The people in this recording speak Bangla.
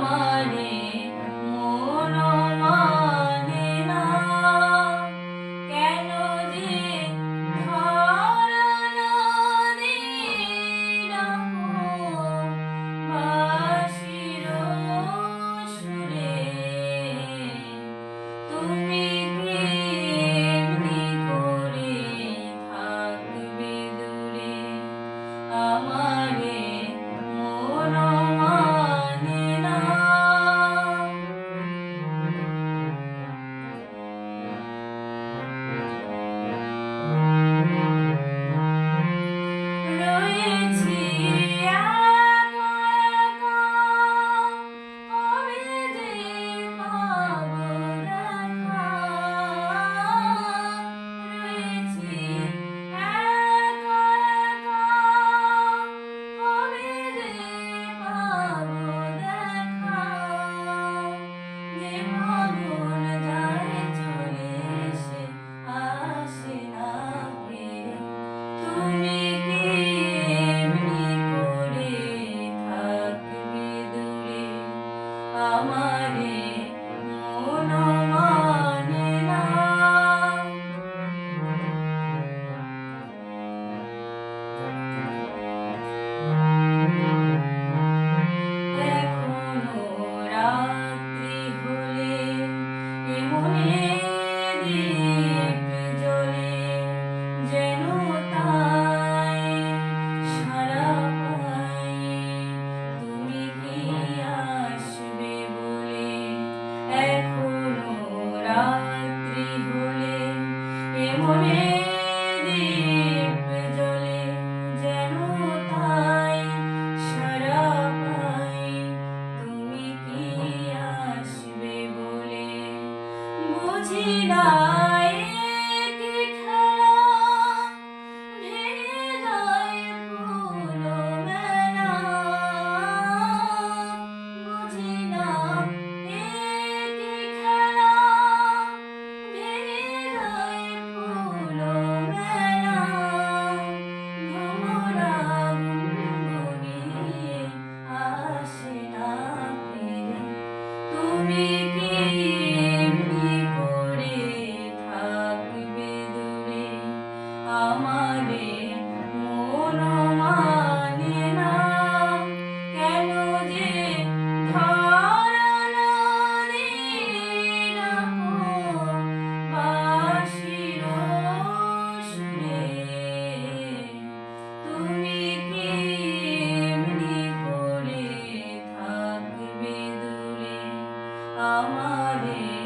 oh money. তৈরি হলে এ মনে দীপ জলে যেন তাই সারা পাই। তুমি কি আসবে বলে বুঝি না। Amen.